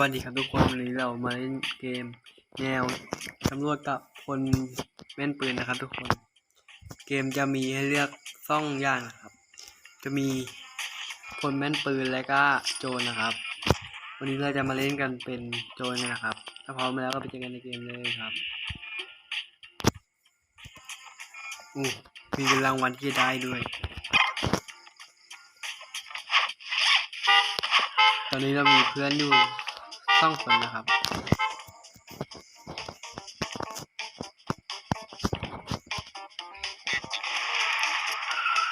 วัสดีครับทุกคนวันนี้เรามาเล่นเกม แนวตำรวจกับคนแม่นปืนนะครับ ทุกคน เกมจะมีให้เลือกซ่องอย่างนะครับ จะมีคนแม่นปืนและก็โจรนะครับ วันนี้เราจะมาเล่นกันเป็นโจรนนะครับ ถ้าพร้อมแล้วก็ไปเจอกันในเกมเลยครับอู้มีรางวัลที่จะได้ด้วย ตอนนี้เรามีเพื่อนอยู่ ซ่องคนนะครับ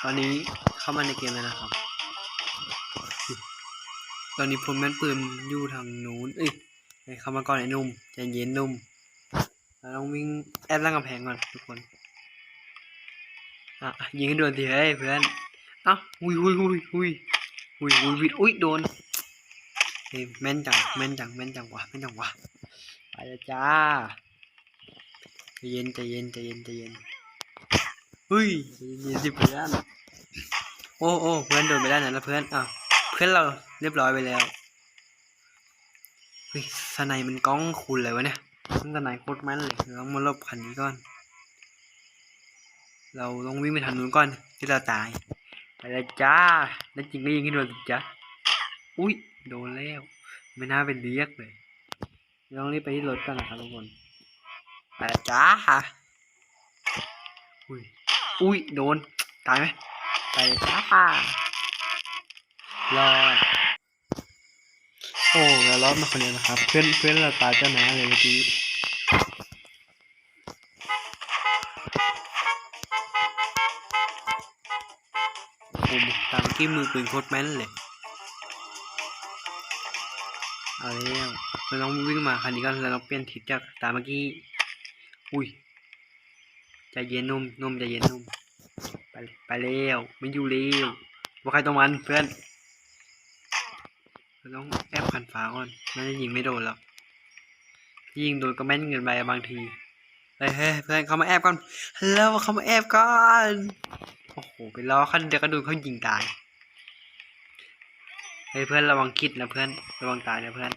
ตอนนี้เข้ามาในเกมแล้วนะครับ ตอนนี้พลแม่นปืนอยู่ทางนู้น เอ้ยเข้ามาก่อนไอ้นุ่มใจเย็นนุ่มเราต้องวิ่งแอดล่างกำแพงก่อนทุกคนอะยิงให้โดนสิเฮ้ยเพื่อนอ้าหุยหุยหุยหุยหุยหุยวิดอุ้ยโดน เฮ้ยแม่นจังแม่นจังแม่นจังวะแม่นจังวะไปแล้วจ้าใจเย็นใจเย็นใจเย็นใจเย็นเฮ้ยย็นสิเพื่อนโอ้โอ้เพื่อนโดนไปได้นะแล้วเพื่อนอ้าวเพื่อนเราเรียบร้อยไปแล้วเฮ้ยสไนมันก้องคุณเลยวะเนี่ยมันสไนโคตรแม่นเลยเราต้องมาลบคันนี้ก่อน เราต้องวิ่งไปทางนู้นก่อนที่เราตายไปแล้วจ้าแล้วจริงก็ยิงให้โดนจ้าอุ้ย โดนแล้ว ไม่น่าเป็นเรียกเลยต้องรีบไปที่รถกันนะครับทุกคนไปแล้วจ้าอุ้ยอุ้ยโดน ตายไหมไปเลยจ้ารอดโอ้เรารอดมาคนเดียวนะครับ เพื่อนเพื่อนเราตายเจ้าหน้าเลยเมื่อกี้ผมตามที่มือปืนโคตรแม่นเลย เอาแล้วเราต้องวิ่งมาคันนี้ก็เราต้องเปลี่ยนทิศจากตาเมื่อกี้ อุ้ยใจเย็นนุ่มนุ่มใจเย็นนุ่มไปไปแล้วไม่อยู่เร็วว่าใครต้องมันเพื่อนเราต้องแอบคันฟ้าก่อนน่าจะยิงไม่โดนหรอกยิงโดนก็แม่นเกินไปบางทีเฮ้ยเพื่อนเขามาแอบก่อนแล้วเขามาแอบก่อนโอ้โหไปรอคันเดียวก็โดนเขายิงตาย เฮ้ยเพื่อนระวังคิดนะเพื่อนระวังตายนะเพื่อน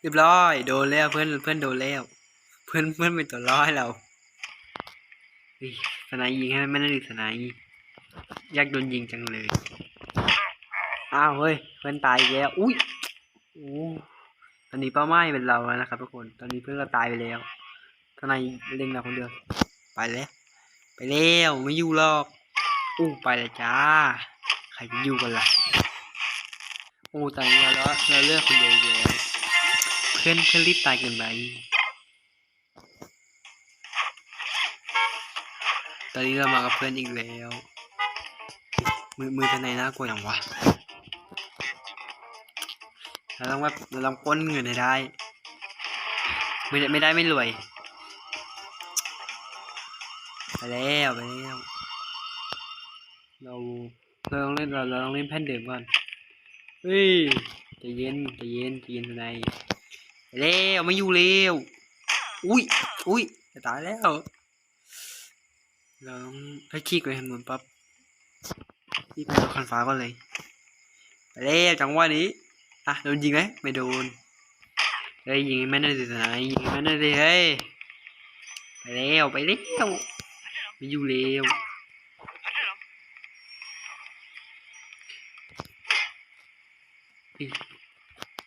เรียบร้อยโดนแล้วเพื่อนเพื่อนโดนแล้ว เพื่อนเพื่อนเป็นตัวร้อยเราเฮ้ยสนายยิงให้ไม่ได้ดิสนายยากโดนยิงจังเลยอ้าวเฮ้ยเพื่อนตายแล้วอุ้ยโอ้ตอนนี้เป้าหมายเป็นเราแล้วนะครับทุกคนตอนนี้เพื่อนก็ตายไปแล้วทนายเล็งเราคนเดียวไปแล้ว ไปแล้วไม่อยู่หรอกอู้ไปแล้วจ้า ใครจะอยู่กันล่ะ โอ้ตายแล้วเราเลือกคนเดียวเยอะเพื่อนเพื่อนรีบตายเกินไปตอนนี้เรามากับเพื่อนอีกแล้ว มือมือทนายน่ากลัวอย่างวะเราต้องแบบเราต้องป้นเงินให้ได้ไม่ได้ไม่ได้ไม่รวยไปแล้วไปแล้วเราเราต้องเล่นเราเราต้องเล่นแผ่นเดิมก่อน เฮ้ยใจเย็นใจเย็นใจเย็นทนายไปแล้วไม่อยู่เร็วอุ้ยอุ้ยจะตายแล้วเราต้องให้ขี้ไปหันหมุนปั๊บขี้ไปเอาคันฟ้าก่อนเลยไปแล้วจังหวะนี้อะโดนยิงไหมไม่โดนเฮ้ยยิงไม่ได้สิทนายิงไม่ได้สิเฮ้ยไปแล้วไปแล้วไม่อยู่เร็ว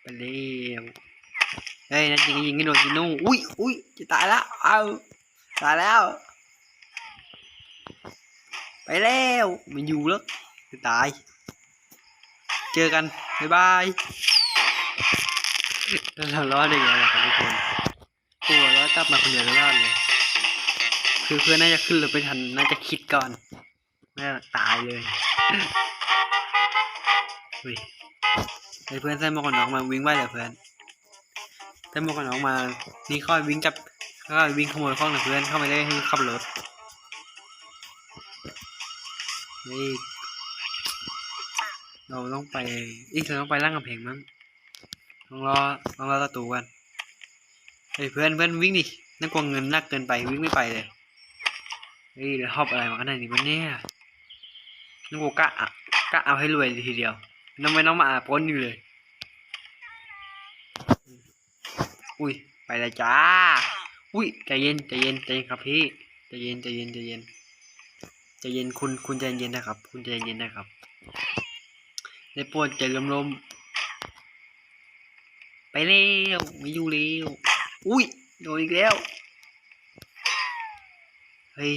ไปเร็วเฮ้ยนะจริงยิงให้โดนจิโน่อุ้ยอุ้ยจะตายแล้วเอาตายแล้ว ไปแล้วไม่อยู่แล้วจะตาย เจอกันบ๊ายบายแล้วเรารอดได้ไงล่ะครับทุกคนกลัวแล้วกลับมาคนเดียวแล้วรอดเลยคือเพื่อนน่าจะขึ้นหรือไปทันน่าจะคิดก่อนน่าตายเลยเฮ้ย ไอ้เพื่อนใส่หมวกกันน็อกมาวิ่งไว้เหรอเพื่อนใส่หมวกกันน็อกมา นี่ค่อยวิ่งจับค่อยวิ่งขโมยข้องนะเพื่อนเข้าไปได้ให้ขับรถนี่เราต้องไปอีกเราต้องไปล่างกำแพงมั้งต้องรอต้องรอประตูกันเฮ้เพื่อนเพื่อนวิ่งดินั่นกลัวเงินนักเกินไปวิ่งไม่ไปเลยเฮ้ยแล้วหอบอะไรมาขนาดนี้วะเนี่ยนั่นกลัวกะอะกะเอาให้รวยทีเดียว น้องไม่น้องมาอาปล้นอยู่เลย อุ้ย ไปเลยจ้า อุ้ยใจเย็นใจเย็นใจเย็นครับพี่ใจเย็นใจเย็นใจเย็นใจเย็นคุณคุณใจเย็นนะครับ คุณใจเย็นนะครับในปวดใจลมๆไปเร็วไม่อยู่เร็วอุ้ยโดนอีกแล้วเฮ้ย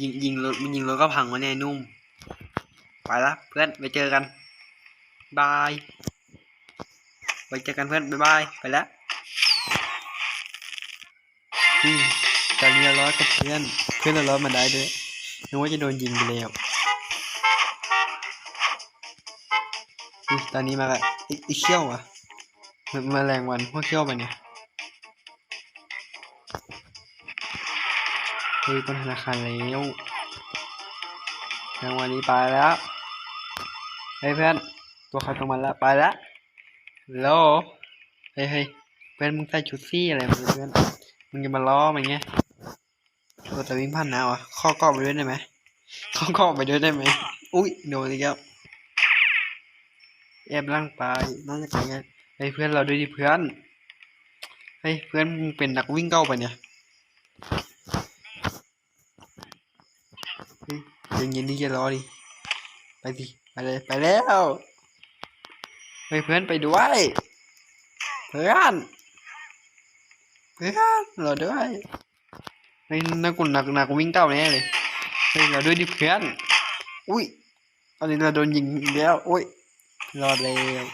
ยิงยิงรถมันยิงรถก็พังวะเนี่ยนุ่ม ไปละเพื่อนไปเจอกัน บายไปเจอกันเพื่อนบ๊ายบาย ไปแล้วอืมการเรียร้อยกับเพื่อน เพื่อนเราร้อยมาได้ด้วยนึกว่าจะโดนยิงไปแล้วอุ๊ยตอนนี้มาละอีเขี้ยวอะมมาแรงวันพวกเขี้ยวไปเนี่ยเฮ้ยต้นธนาคารแล้วแรงวันนี้ไปแล้ว เฮ้ยเพื่อน ตัวใครตัวมันละไปละโลเฮ้ยเฮ้ยเพื่อนมึงใส่ชุดซี่อะไรมาเพื่อนมึงจะมาล้อมันไงตัวแต่วิ่งผ่านหนาวอะข้อกรอบไปด้วยได้ไหมข้อกรอบไปด้วยได้ไหมอุ้ยโดนอีกแล้วแอบล่างไปน่าจะไกลกันเฮ้ยเพื่อนเราด้วยดิเพื่อนเฮ้ยเพื่อนมึงเป็นนักวิ่งเก้าไปเนี่ยเฮ้ยเย็นๆนี่จะรอดิไปดิไปเลยไปแล้ว ไปเพื่อนไปด้วยเพื่อนเพื่อนรอด้วยไอ้นักกุนนักนักวิ่งเต้าแน่เลยเฮ้ยเราด้วยดิเพื่อนอุ้ยตอนนี้เราโดนยิงอีกแล้วอุ้ยรอดแล้ว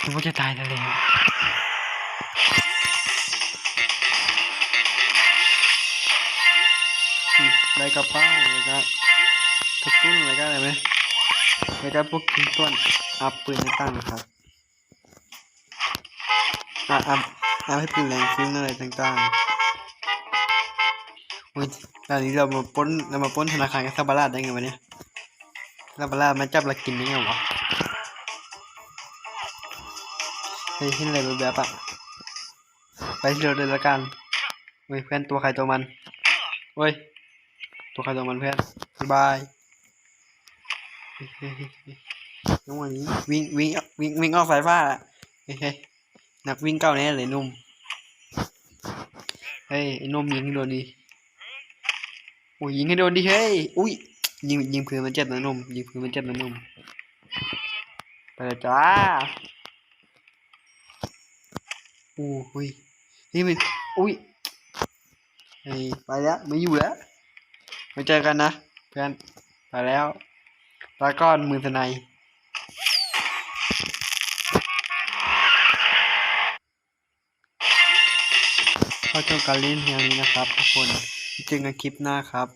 คิดว่าจะตายแล้วแล้วอืมได้กระเป๋าแล้วก็กระตุ้นแล้วก็อะไรไหมแล้วก็พวกชิ้นส่วน อัพปืนต่างๆนะครับอัพอัพอัพให้ปืนแรงขึ้นอะไรต่างๆอุ้ยตอนนี้เรามาป้นเรามาป้นธนาคารกับซาบาราดได้ไงวะเนี่ยซาบาราดมาจับเรากินได้ไงวะเฮ้ยเห็นอะไรแบบๆอะไปที่เราเลยละกันเฮ้ยเพื่อนตัวใครตัวมันเฮ้ยตัวใครตัวมันเพื่อนบายบาย น้องวันนี้วิ่งวิ่งวิ่งวิ่งออกสายฟ้าอะเฮ้ยนักวิ่งเก้าแน่เลยนุ่มเฮ้ยไอ้นุ่มยิงให้โดนดิโอ้ยยิงให้โดนดิเฮ้ยอุ้ยยิงยิงพื้นมันเจ็บนะนุ่มยิงพื้นมันเจ็บนะนุ่มไปจ้าโอ้ยเฮ้ยมันอุ้ยเฮ้ยไปแล้วไม่อยู่แล้วไว้เจอกันนะเพื่อนไปแล้วตาก้อนมือสไนย ข้อจบการเล่นเพียงนี้นะครับทุกคนเจอกันคลิปหน้าครับ